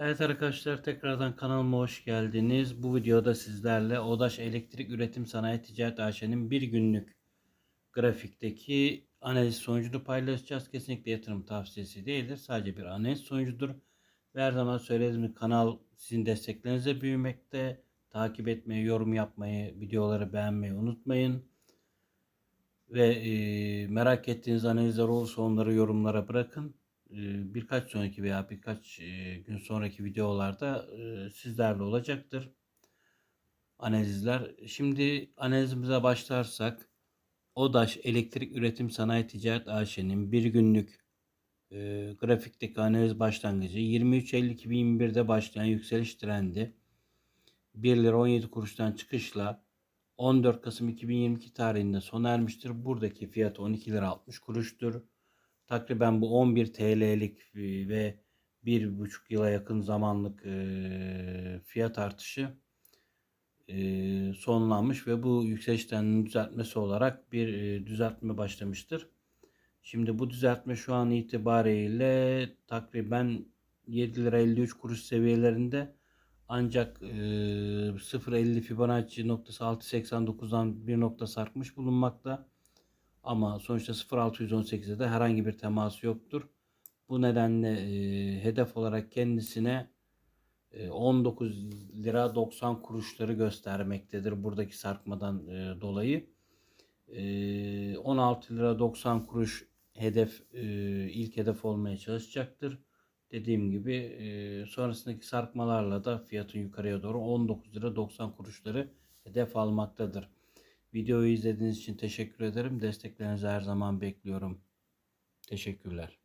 Evet arkadaşlar tekrardan kanalıma hoş geldiniz. Bu videoda sizlerle Odaş Elektrik Üretim Sanayi Ticaret AŞ'nin bir günlük grafikteki analiz sonucunu paylaşacağız. Kesinlikle yatırım tavsiyesi değildir. Sadece bir analiz sonucudur. Ve her zaman söylediğim kanal sizin desteklerinizle büyümekte. Takip etmeyi, yorum yapmayı, videoları beğenmeyi unutmayın. Ve e, merak ettiğiniz analizler olursa onları yorumlara bırakın. Birkaç sonraki veya birkaç gün sonraki videolarda sizlerle olacaktır analizler. Şimdi analizimize başlarsak ODAŞ Elektrik Üretim Sanayi Ticaret AŞ'nin bir günlük e, grafikteki analiz başlangıcı 23.50-2021'de başlayan yükseliş trendi 1 lira 17 kuruştan çıkışla 14 Kasım 2022 tarihinde sona ermiştir. Buradaki fiyat 12 lira 60 kuruştur. Takriben bu 11 TL'lik ve 1,5 yıla yakın zamanlık fiyat artışı sonlanmış ve bu yükseliş düzeltmesi olarak bir düzeltme başlamıştır. Şimdi bu düzeltme şu an itibariyle takriben 7 lira 53 kuruş seviyelerinde ancak e, 0.50 Fibonacci noktası 6.89'dan bir nokta sarkmış bulunmakta. Ama sonuçta 0.618'de de herhangi bir teması yoktur. Bu nedenle e, hedef olarak kendisine e, 19 lira 90 kuruşları göstermektedir buradaki sarkmadan e, dolayı. E, 16 lira 90 kuruş hedef e, ilk hedef olmaya çalışacaktır. Dediğim gibi e, sonrasındaki sarkmalarla da fiyatın yukarıya doğru 19 lira 90 kuruşları hedef almaktadır. Videoyu izlediğiniz için teşekkür ederim. Desteklerinizi her zaman bekliyorum. Teşekkürler.